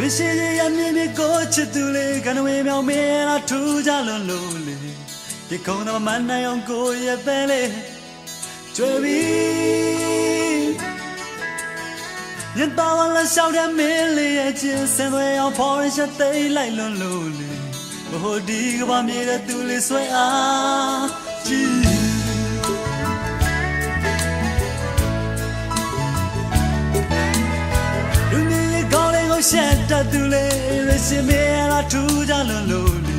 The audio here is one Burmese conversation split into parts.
မရှိသေးရမြင်မြင်ကိုချစ်သူလေးကနဝေမြောင်မင်းလားထူးကြလွန်လို့လေဒီကုန်းတော့မနိုင်အောင်ကိုရဲ့ပဲလေကျွေပြီညတော်ဝလာရှောက်တဲ့မင်းလေးရဲ့ချင်းစင်သွေးအောင်ဖော်ရချက်သိမ်းလိုက်လွန်လို့လေဘို့ဒီကဘာမြေတဲ့သူလေးဆွဲအားကြည့် ကောင်းလေးကိုရှက်တတ်သူလေးရရှိမေလာထူးကြလွန်လို့လေ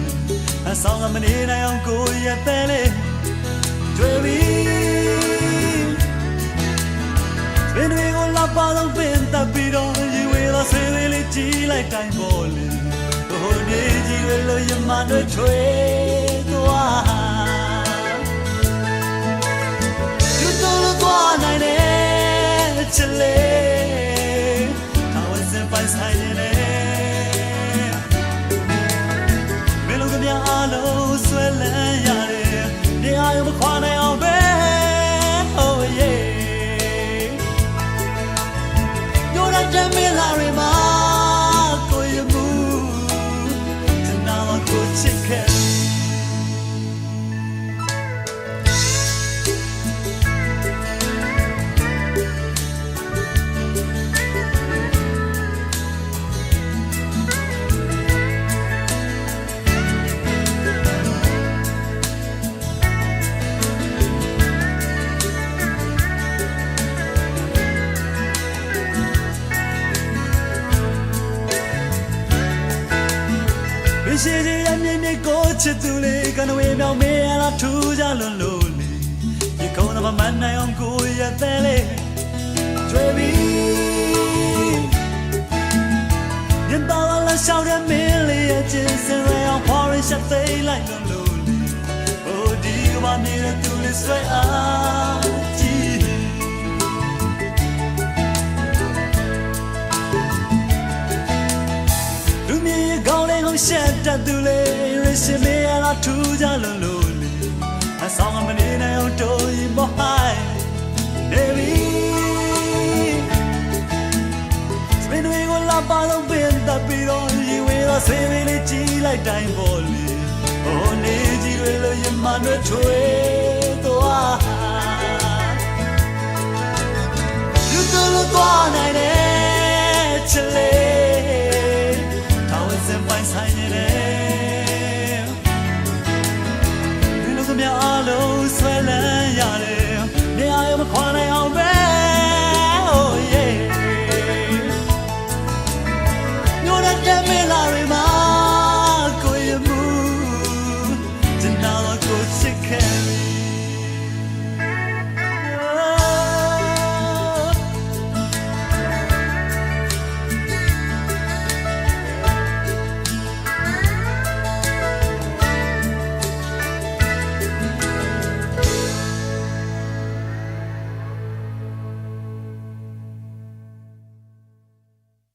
အဆောင်ကမနေနိုင်အောင်ကိုရဲ့ပဲလေတွေ့ပြီဘယ်တွေကိုလာပါတော့ပင်တပ်ပြီးတော့ရေဝေးတော့ဆေးလေးလေးကြည့်လိုက်တိုင်းပေါ်လေဟိုနေကြီးတွေလို့ရမတွေထွေး Yo na jame la re ma ko yu mu Tanawa ko chicken မ ရှိသေးရမြင်မြင်ကိုချစ်သူလေးကနဝေမြောင်မေးရလားထူးကြလွန်လို့လေဒီကုန်းတော့မနိုင်အောင်ကိုရဲ့ပဲလေကျွေးပြီညတော်လာရှောက်တဲ့မင်းလေးရဲ့ချင်းစင်ရအောင်ဖော်ရချက်သိမ်းလိုက်လွန်လို့လေဟိုဒီကမနေတဲ့သူလေးဆွဲအားကြည့်လူမြင်ကောင်း လေးကိုရှက်တတ်သူလေးရရှိမေးရတာထူးကြလို့လို့လေအဆောင်မနေနိုင်အောင်တိုးရင်မဟိုင်းနေပြီစပင်းတွေကိုလာပါတော့ပင်တပ်ပြီးတော့ရေဝေးတော့ဆေးလေးကြည့်လိုက်တိုင်းပေါ်လေဟိုနေကြီးတွေလို့ရမနှွေးထွေး Miller in my